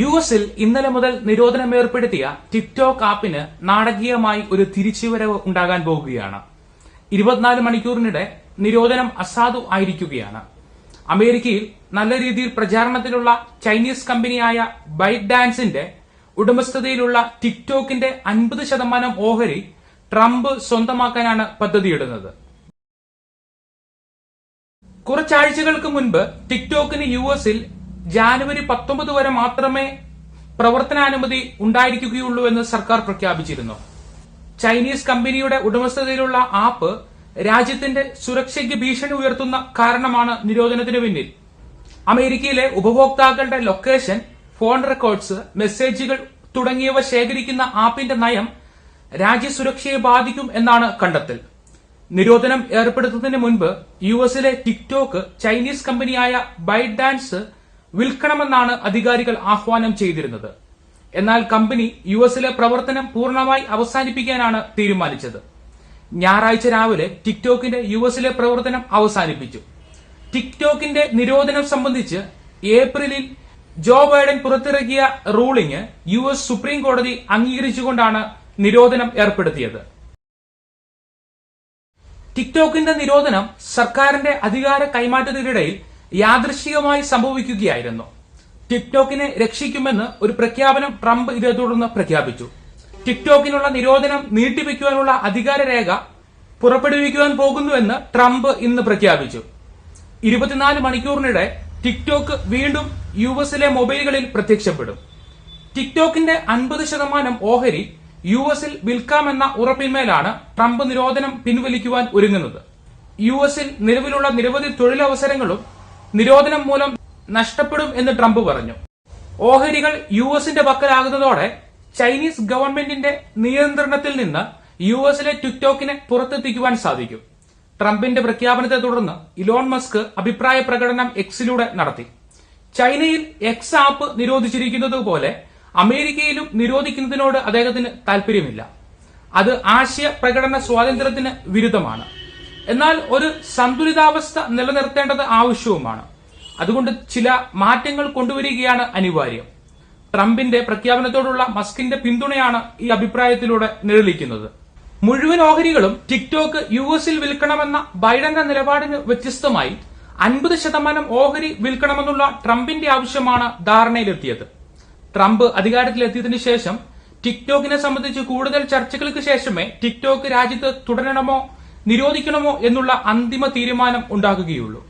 U എസിൽ ഇന്നലെ മുതൽ നിരോധനം ഏർപ്പെടുത്തിയ ടിക്ടോക്ക് ആപ്പിന് നാടകീയമായി ഒരു തിരിച്ചുവരവ് ഉണ്ടാകാൻ പോകുകയാണ്. ഇരുപത്തിനാല് മണിക്കൂറിനിടെ നിരോധനം അസാധു ആയിരിക്കുകയാണ്. അമേരിക്കയിൽ നല്ല രീതിയിൽ പ്രചാരണത്തിലുള്ള ചൈനീസ് കമ്പനിയായ ബൈറ്റ് ഡാൻസിന്റെ ഉടമസ്ഥതയിലുള്ള ടിക്ടോക്കിന്റെ അൻപത് ശതമാനം ഓഹരി ട്രംപ് സ്വന്തമാക്കാനാണ് പദ്ധതിയിടുന്നത്. കുറച്ചാഴ്ചകൾക്ക് മുൻപ് ടിക്ടോക്കിന് യു എസിൽ ജാനുവരി പത്തൊമ്പത് വരെ മാത്രമേ പ്രവർത്തനാനുമതി ഉണ്ടായിരിക്കുകയുള്ളൂ എന്ന് സർക്കാർ പ്രഖ്യാപിച്ചിരുന്നു. ചൈനീസ് കമ്പനിയുടെ ഉടമസ്ഥതയിലുള്ള ആപ്പ് രാജ്യത്തിന്റെ സുരക്ഷയ്ക്ക് ഭീഷണി ഉയർത്തുന്ന കാരണമാണ് നിരോധനത്തിന് പിന്നിൽ. അമേരിക്കയിലെ ഉപഭോക്താക്കളുടെ ലൊക്കേഷൻ ഫോൺ റെക്കോർഡ്സ് മെസ്സേജുകൾ തുടങ്ങിയവ ശേഖരിക്കുന്ന ആപ്പിന്റെ നയം രാജ്യസുരക്ഷയെ ബാധിക്കും എന്നാണ് കണ്ടെത്തൽ. നിരോധനം ഏർപ്പെടുത്തുന്നതിന് മുൻപ് യു എസിലെ ടിക്ടോക്ക് ചൈനീസ് കമ്പനിയായ ബൈഡ് ഡാൻസ് വിൽക്കണമെന്നാണ് അധികാരികൾ ആഹ്വാനം ചെയ്തിരുന്നത്. എന്നാൽ കമ്പനി യു എസിലെ പ്രവർത്തനം പൂർണമായി അവസാനിപ്പിക്കാനാണ് തീരുമാനിച്ചത്. ഞായറാഴ്ച രാവിലെ ടിക്ടോക്കിന്റെ യു എസിലെ പ്രവർത്തനം അവസാനിപ്പിച്ചു. ടിക്ടോക്കിന്റെ നിരോധനം സംബന്ധിച്ച് ഏപ്രിലിൽ ജോ ബൈഡൻ പുറത്തിറക്കിയ റൂളിംഗ് യു എസ് സുപ്രീം കോടതി അംഗീകരിച്ചുകൊണ്ടാണ് നിരോധനം ഏർപ്പെടുത്തിയത്. ടിക്ടോക്കിന്റെ നിരോധനം സർക്കാരിന്റെ അധികാര കൈമാറ്റത്തിനിടയിൽ യാദൃശികമായി സംഭവിക്കുകയായിരുന്നു. ടിക്ടോക്കിനെ രക്ഷിക്കുമെന്ന് ഒരു പ്രഖ്യാപനം ട്രംപ് ഇതേ തുടർന്ന് പ്രഖ്യാപിച്ചു. ടിക്ടോക്കിനുള്ള നിരോധനം നീട്ടിവെക്കുവാനുള്ള അധികാരരേഖ പുറപ്പെടുവിക്കുവാൻ പോകുന്നുവെന്ന് ട്രംപ് ഇന്ന് പ്രഖ്യാപിച്ചു. ഇരുപത്തിനാല് മണിക്കൂറിനിടെ ടിക്ടോക്ക് വീണ്ടും യു എസിലെ മൊബൈലുകളിൽ പ്രത്യക്ഷപ്പെടും. ടിക്ടോക്കിന്റെ അൻപത് ശതമാനം ഓഹരി യു എസിൽ വിൽക്കാമെന്ന ഉറപ്പിന്മേലാണ് ട്രംപ് നിരോധനം പിൻവലിക്കുവാൻ ഒരുങ്ങുന്നത്. യു എസിൽ നിലവിലുള്ള നിരവധി തൊഴിലവസരങ്ങളും നിരോധനം മൂലം നഷ്ടപ്പെടും എന്ന് ട്രംപ് പറഞ്ഞു. ഓഹരികൾ യു എസിന്റെ പക്കലാകുന്നതോടെ ചൈനീസ് ഗവൺമെന്റിന്റെ നിയന്ത്രണത്തിൽ നിന്ന് യു എസിലെ ടിക്ടോക്കിനെ പുറത്തെത്തിക്കുവാൻ സാധിക്കും. ട്രംപിന്റെ പ്രഖ്യാപനത്തെ തുടർന്ന് ഇലോൺ മസ്ക് അഭിപ്രായ പ്രകടനം എക്സിലൂടെ നടത്തി. ചൈനയിൽ എക്സ് ആപ്പ് നിരോധിച്ചിരിക്കുന്നതുപോലെ അമേരിക്കയിലും നിരോധിക്കുന്നതിനോട് അദ്ദേഹത്തിന് താൽപര്യമില്ല അത് ആശയ പ്രകടന സ്വാതന്ത്ര്യത്തിന് വിരുദ്ധമാണ്. എന്നാൽ ഒരു സന്തുലിതാവസ്ഥ നിലനിർത്തേണ്ടത് ആവശ്യവുമാണ്. അതുകൊണ്ട് ചില മാറ്റങ്ങൾ കൊണ്ടുവരികയാണ് അനിവാര്യം. ട്രംപിന്റെ പ്രഖ്യാപനത്തോടുള്ള മസ്കിന്റെ പിന്തുണയാണ് ഈ അഭിപ്രായത്തിലൂടെ നിഴലിക്കുന്നത്. മുഴുവൻ ഓഹരികളും ടിക്ടോക്ക് യു എസിൽ വിൽക്കണമെന്ന ബൈഡന്റെ നിലപാടിന് വ്യത്യസ്തമായി അൻപത് ശതമാനം ഓഹരി വിൽക്കണമെന്നുള്ള ട്രംപിന്റെ ആവശ്യമാണ് ധാരണയിലെത്തിയത്. ട്രംപ് അധികാരത്തിലെത്തിയതിനു ശേഷം ടിക്ടോക്കിനെ സംബന്ധിച്ച് കൂടുതൽ ചർച്ചകൾക്ക് ശേഷമേ ടിക്ടോക്ക് രാജ്യത്ത് തുടരണമോ നിരോധിക്കണമോ എന്നുള്ള അന്തിമ തീരുമാനം ഉണ്ടാകുകയുള്ളൂ.